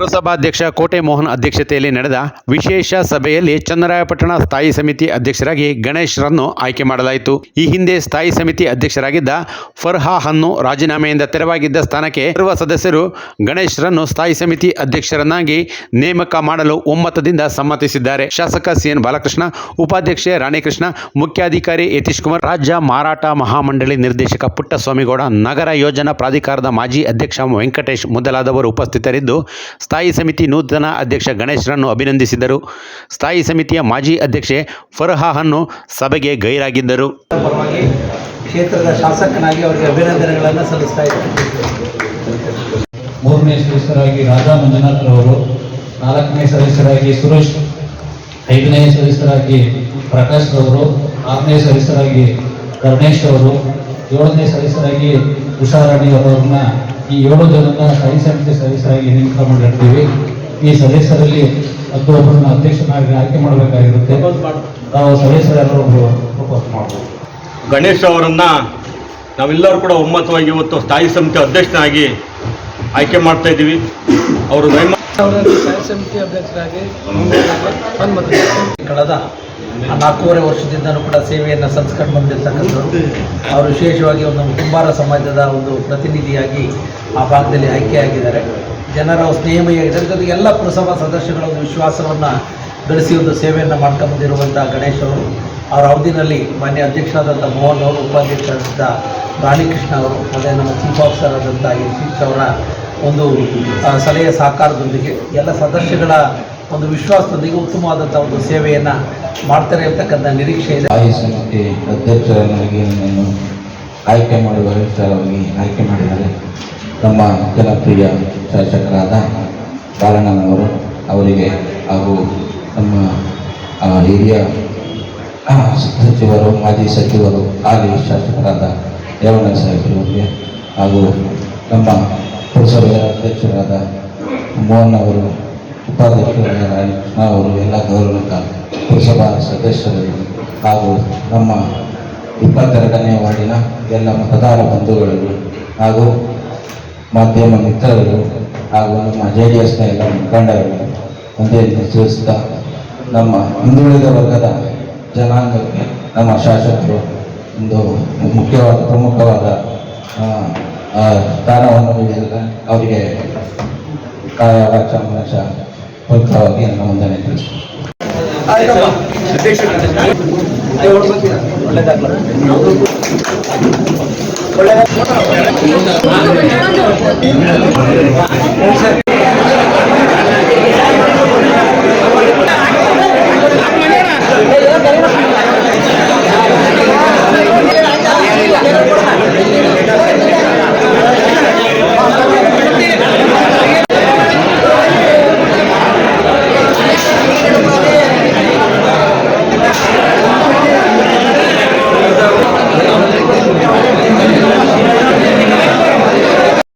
ಪುರಸಭಾಧ್ಯಕ್ಷ ಕೋಟೆ ಮೋಹನ್ ಅಧ್ಯಕ್ಷತೆಯಲ್ಲಿ ನಡೆದ ವಿಶೇಷ ಸಭೆಯಲ್ಲಿ ಚನ್ನರಾಯಪಟ್ಟಣ ಸ್ಥಾಯಿ ಸಮಿತಿ ಅಧ್ಯಕ್ಷರಾಗಿ ಗಣೇಶ್ರನ್ನು ಆಯ್ಕೆ ಮಾಡಲಾಯಿತು. ಈ ಹಿಂದೆ ಸ್ಥಾಯಿ ಸಮಿತಿ ಅಧ್ಯಕ್ಷರಾಗಿದ್ದ ಫರ್ಹಾ ಹನ್ನು ರಾಜೀನಾಮೆಯಿಂದ ತೆರವಾಗಿದ್ದ ಸ್ಥಾನಕ್ಕೆ ಇರುವ ಸದಸ್ಯರು ಗಣೇಶ್ರನ್ನು ಸ್ಥಾಯಿ ಸಮಿತಿ ಅಧ್ಯಕ್ಷರನ್ನಾಗಿ ನೇಮಕ ಮಾಡಲು ಒಮ್ಮತದಿಂದ ಸಮ್ಮತಿಸಿದ್ದಾರೆ. ಶಾಸಕ ಸಿಎನ್ ಬಾಲಕೃಷ್ಣ, ಉಪಾಧ್ಯಕ್ಷೆ ರಾಣಿಕೃಷ್ಣ, ಮುಖ್ಯಾಧಿಕಾರಿ ಯತೀಶ್ ಕುಮಾರ್ ರಾಜ್ಯ ಮಾರಾಟ ಮಹಾಮಂಡಳಿ ನಿರ್ದೇಶಕ ಪುಟ್ಟಸ್ವಾಮಿಗೌಡ, ನಗರ ಯೋಜನಾ ಪ್ರಾಧಿಕಾರದ ಮಾಜಿ ಅಧ್ಯಕ್ಷ ವೆಂಕಟೇಶ್ ಮೊದಲಾದವರು ಉಪಸ್ಥಿತರಿದ್ದು ಸ್ಥಾಯಿ ಸಮಿತಿ ನೂತನ ಅಧ್ಯಕ್ಷ ಗಣೇಶ್ರನ್ನು ಅಭಿನಂದಿಸಿದರು. ಸ್ಥಾಯಿ ಸಮಿತಿಯ ಮಾಜಿ ಅಧ್ಯಕ್ಷೆ ಫರ್ಹಾಹನ್ನು ಸಭೆಗೆ ಗೈರಾಗಿದ್ದರು. ಕ್ಷೇತ್ರದ ಶಾಸಕನಾಗಿ ಅವರಿಗೆ ಅಭಿನಂದನೆಗಳನ್ನು ಸಲ್ಲಿಸ್ತಾ ಇದ್ದೇನೆ ಮೂರನೇ ಸದಸ್ಯರಾಗಿ ರಾಧಾ ಮಂಜುನಾಥ್ ರವರು ನಾಲ್ಕನೇ ಸದಸ್ಯರಾಗಿ ಸುರೇಶ್ ಐದನೇ ಸದಸ್ಯರಾಗಿ ಪ್ರಕಾಶ್ ರವರು ಆರನೇ ಸದಸ್ಯರಾಗಿ ಕರ್ಣೇಶ್ ಅವರು ಏಳನೇ ಸದಸ್ಯರಾಗಿ ಉಷಾರಾಣಿ ಅವರನ್ನ ಈ ಏಳು ಜನನ ಸ್ಥಾಯಿ ಸಮಿತಿ ಸದಸ್ಯರಾಗಿ ನೇಮಕ ಮಾಡಿರ್ತೀವಿ ಈ ಸದಸ್ಯರಲ್ಲಿ ಹತ್ತು ಒಬ್ಬರನ್ನ ಅಧ್ಯಕ್ಷನಾಗಿ ಆಯ್ಕೆ ಮಾಡಬೇಕಾಗಿರುತ್ತೆ. ನಾವು ಸದಸ್ಯರೆಲ್ಲರೂ ಪ್ರಪೋಸ್ ಮಾಡ್ಬೋದು. ಗಣೇಶ್ ಅವರನ್ನು ನಾವೆಲ್ಲರೂ ಕೂಡ ಒಮ್ಮತವಾಗಿ ಇವತ್ತು ಸ್ಥಾಯಿ ಸಮಿತಿ ಅಧ್ಯಕ್ಷನಾಗಿ ಆಯ್ಕೆ ಮಾಡ್ತಾ ಇದ್ದೀವಿ. ಅವರು ಸ್ಥಾಯಿ ಸಮಿತಿ ಅಧ್ಯಕ್ಷರಾಗಿ ಕಳೆದ ನಾಲ್ಕೂವರೆ ವರ್ಷದಿಂದಲೂ ಕೂಡ ಸೇವೆಯನ್ನು ಸಲ್ಲಿಸ್ಕೊಂಡು ಬಂದಿರತಕ್ಕಂಥವ್ರು ಅವರು ವಿಶೇಷವಾಗಿ ಒಂದು ಕುಂಬಾರ ಸಮಾಜದ ಒಂದು ಪ್ರತಿನಿಧಿಯಾಗಿ ಆ ಭಾಗದಲ್ಲಿ ಆಯ್ಕೆಯಾಗಿದ್ದಾರೆ. ಜನರ ಸ್ನೇಹಮಯಾಗಿದ್ದಾರೆ ಜೊತೆಗೆ ಎಲ್ಲ ಪುರಸಭಾ ಸದಸ್ಯಗಳ ಒಂದು ವಿಶ್ವಾಸವನ್ನು ಗಳಿಸಿ ಒಂದು ಸೇವೆಯನ್ನು ಮಾಡ್ಕೊಂಡು ಬಂದಿರುವಂಥ ಗಣೇಶ್ ಅವರು. ಅವರ ಅವಧಿನಲ್ಲಿ ಮಾನ್ಯ ಅಧ್ಯಕ್ಷರಾದಂಥ ಮೋಹನ್ ಅವರು ಉಪಾಧ್ಯಕ್ಷರಾದಂಥ ರಾಣಿಕೃಷ್ಣ ಅವರು, ಮತ್ತು ನಮ್ಮ ಚೀಫ್ ಆಫೀಸರ್ ಆದಂಥ ಯಶೀಶ್ ಅವರ ಒಂದು ಸಲಹೆ ಸಹಕಾರದೊಂದಿಗೆ ಎಲ್ಲ ಸದಸ್ಯಗಳ ಒಂದು ವಿಶ್ವಾಸದೊಂದಿಗೆ ಉತ್ತಮವಾದಂಥ ಒಂದು ಸೇವೆಯನ್ನು ಮಾಡ್ತಾರೆ ಅಂತಕ್ಕಂಥ ನಿರೀಕ್ಷೆ ಇದೆ. ಸ್ಥಾಯಿ ಸಮಿತಿ ಅಧ್ಯಕ್ಷರನ್ನಾಗಿ ಆಯ್ಕೆ ಮಾಡುವ ಆಯ್ಕೆ ಮಾಡಿದ್ದಾರೆ. ನಮ್ಮ ಜನಪ್ರಿಯ ಶಾಸಕರಾದ ಬಾಲಣ್ಣನವರು ಅವರಿಗೆ ಹಾಗೂ ನಮ್ಮ ಹಿರಿಯ ಸಚಿವರು, ಮಾಜಿ ಸಚಿವರು, ಹಾಲಿ ಶಾಸಕರಾದ ರೇವಣ್ಣ ಸಾಹೇಬರಿಗೆ ಹಾಗೂ ನಮ್ಮ ಪುರಸಭೆಯ ಅಧ್ಯಕ್ಷರಾದ ಮೋಹನ್ ಅವರು, ಉಪಾಧ್ಯಕ್ಷರಾದ ಅವರು, ಎಲ್ಲ ಗೌರವಿತ ಪುರಸಭಾ ಸದಸ್ಯರು ಹಾಗೂ ನಮ್ಮ ಇಪ್ಪತ್ತೆರಡನೇ ವಾರ್ಡಿನ ಎಲ್ಲ ಮತದಾರ ಬಂಧುಗಳಿಗೂ ಹಾಗೂ ಮಾಧ್ಯಮ ಮಿತ್ರರು ಹಾಗೂ ನಮ್ಮ ಜೆ ಡಿ ಎಸ್ನ ಎಲ್ಲ ಮುಖಂಡರು ಒಂದೇ ಸೂಚಿಸ್ತಾ ನಮ್ಮ ಹಿಂದುಳಿದ ವರ್ಗದ ಜನಾಂಗಕ್ಕೆ ನಮ್ಮ ಶಾಸಕರು ಒಂದು ಮುಖ್ಯವಾದ ಪ್ರಮುಖವಾದ ಸ್ಥಾನವನ್ನು ನೀಡಿದರೆ ಅವರಿಗೆ ಕಾಯ ಪ್ರಮುಖವಾಗಿ ನನ್ನ ವಂದನೆ ತಿಳಿಸ್ತೀನಿ. Hola. Hola. Hola. Hola.